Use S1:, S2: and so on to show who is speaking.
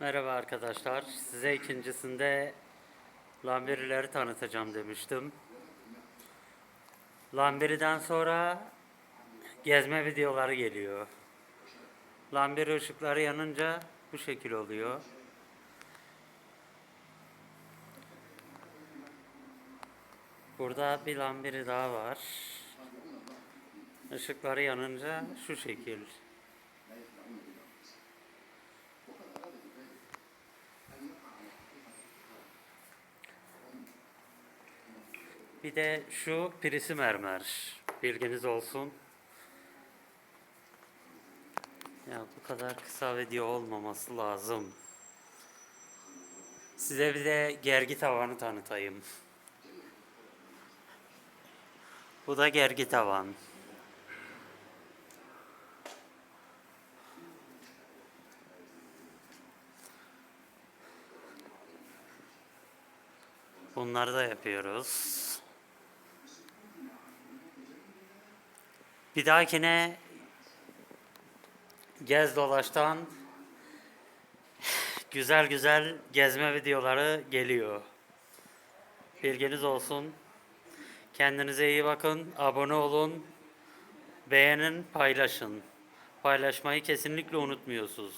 S1: Merhaba arkadaşlar. Size ikincisinde Lamberileri tanıtacağım demiştim. Lamberi'den sonra gezme videoları geliyor. Lamberi ışıkları yanınca bu şekil oluyor. Burada bir lamberi daha var. Işıkları yanınca şu şekil. Bir de şu pirisi mermer. Bilginiz olsun. Ya bu kadar kısa video olmaması lazım. Size bir de gergi tavanı tanıtayım. Bu da gergi tavan. Bunları da yapıyoruz. Bir dahakine gez dolaştan güzel güzel gezme videoları geliyor. Bilginiz olsun. Kendinize iyi bakın. Abone olun. Beğenin, paylaşın. Paylaşmayı kesinlikle unutmuyorsunuz.